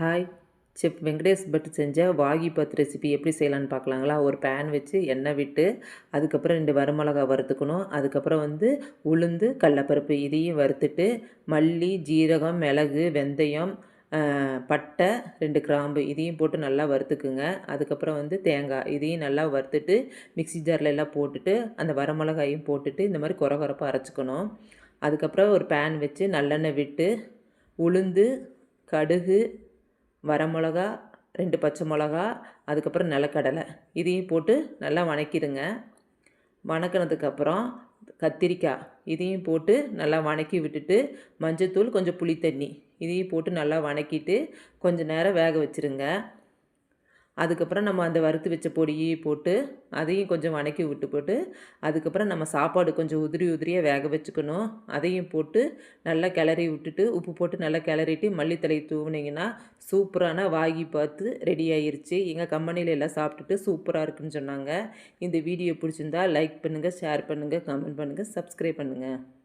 Hi. Chef Venkatesh but செஞ்ச வாகி பத் recipe எப்படி செய்யலான்னு பார்க்கலாங்களா? ஒரு பேன் வச்சு எண்ணெய் விட்டு அதுக்கப்புறம் ரெண்டு வரமிளகா வறுத்துக்கணும். அதுக்கப்புறம் வந்து உளுந்து கடலப்பருப்பு இதையும் வறுத்துட்டு மல்லி ஜீரகம் மிளகு வெந்தயம் பட்டை ரெண்டு கிராம்பு இதையும் போட்டு நல்லா வறுத்துக்குங்க. அதுக்கப்புறம் வந்து தேங்காய் இதையும் நல்லா வறுத்துட்டு மிக்சி ஜாரில் எல்லாம் போட்டுட்டு அந்த வரமிளகாயும் போட்டுட்டு இந்த மாதிரி குறை குறப்பாக அரைச்சிக்கணும். அதுக்கப்புறம் ஒரு பேன் வச்சு நல்லெண்ணெய் விட்டு உளுந்து கடுகு வரமிளகா ரெண்டு பச்சை மிளகா அதுக்கப்புறம் நிலக்கடலை. இதையும் போட்டு நல்லா வணக்கிடுங்க. வணக்கினதுக்கப்புறம் கத்திரிக்காய். இதையும் போட்டு நல்லா வணக்கி விட்டுட்டு மஞ்சத்தூள் கொஞ்சம் புளித்தண்ணி. இதையும் போட்டு நல்லா வணக்கிட்டு கொஞ்சம் நேரம் வேக வச்சுருங்க. அதுக்கப்புறம் நம்ம அந்த வறுத்து வச்ச பொடியை போட்டு அதையும் கொஞ்சம் வணக்கி விட்டு போட்டு அதுக்கப்புறம் நம்ம சாப்பாடு கொஞ்சம் உதிரி உதிரியாக வேக வச்சுக்கணும். அதையும் போட்டு நல்லா கிளறி விட்டுட்டு உப்பு போட்டு நல்லா கிளறிட்டு மல்லித்தலை தூவினீங்கன்னா சூப்பரான வாகி பார்த்து ரெடி ஆயிருச்சு. எங்கள் கம்பெனியில் எல்லாம் சாப்பிட்டுட்டு சூப்பராக இருக்குன்னு சொன்னாங்க. இந்த வீடியோ பிடிச்சிருந்தா லைக் பண்ணுங்கள் ஷேர் பண்ணுங்கள் கமெண்ட் பண்ணுங்கள் சப்ஸ்கிரைப் பண்ணுங்கள்